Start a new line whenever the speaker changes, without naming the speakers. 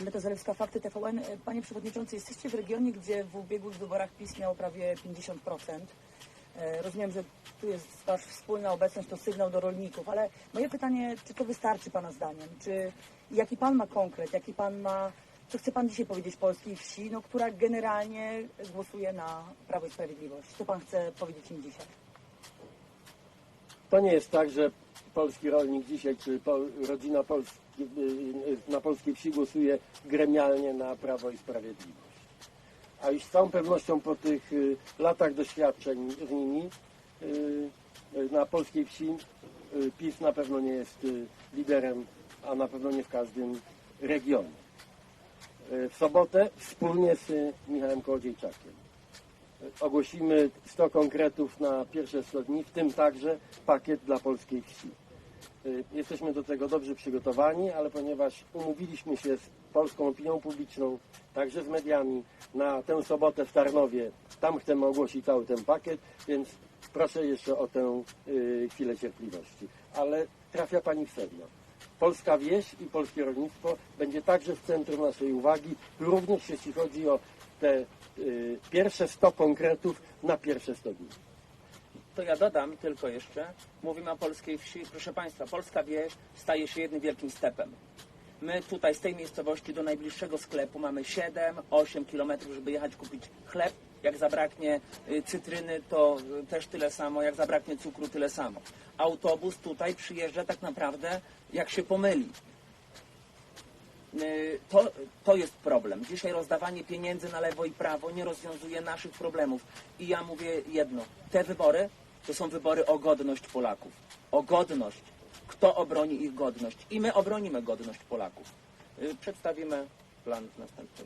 Aneta Zalewska, Fakty TVN. E, Panie Przewodniczący, jesteście w regionie, gdzie w ubiegłych wyborach PiS miał prawie 50%. E, Rozumiem, że tu jest Wasza wspólna obecność, to sygnał do rolników, ale moje pytanie, czy to wystarczy Pana zdaniem? Czy jaki Pan ma konkret, jaki Pan ma, co chce Pan dzisiaj powiedzieć polskiej wsi, no, która generalnie głosuje na Prawo i Sprawiedliwość? Co Pan chce powiedzieć im dzisiaj?
To nie jest tak, że polski rolnik dzisiaj, czy rodzina polski, na polskiej wsi głosuje gremialnie na Prawo i Sprawiedliwość. A już z całą pewnością po tych y, latach doświadczeń z nimi y, na polskiej wsi y, PiS na pewno nie jest liderem, a na pewno nie w każdym regionie. W sobotę wspólnie z Michałem Kołodziejczakiem ogłosimy 100 konkretów na pierwsze 100 dni, w tym także pakiet dla polskiej wsi. Y, Jesteśmy do tego dobrze przygotowani, ale ponieważ umówiliśmy się z polską opinią publiczną, także z mediami, na tę sobotę w Tarnowie, tam chcemy ogłosić cały ten pakiet, więc proszę jeszcze o tę y, chwilę cierpliwości. Ale trafia Pani w sedno. Polska wieś i polskie rolnictwo będzie także w centrum naszej uwagi, również jeśli chodzi o te y, pierwsze 100 konkretów na pierwsze 100 dni.
To ja dodam tylko jeszcze, mówimy o polskiej wsi. Proszę Państwa, polska wieś staje się jednym wielkim stepem. My tutaj z tej miejscowości do najbliższego sklepu mamy 7-8 kilometrów, żeby jechać kupić chleb. Jak zabraknie y, cytryny, to y, też tyle samo. Jak zabraknie cukru, tyle samo. Autobus tutaj przyjeżdża tak naprawdę, jak się pomyli. Y, To, to jest problem. Dzisiaj rozdawanie pieniędzy na lewo i prawo nie rozwiązuje naszych problemów. I ja mówię jedno. Te wybory to są wybory o godność Polaków. O godność. Kto obroni ich godność? I my obronimy godność Polaków. Y, Przedstawimy plan następny.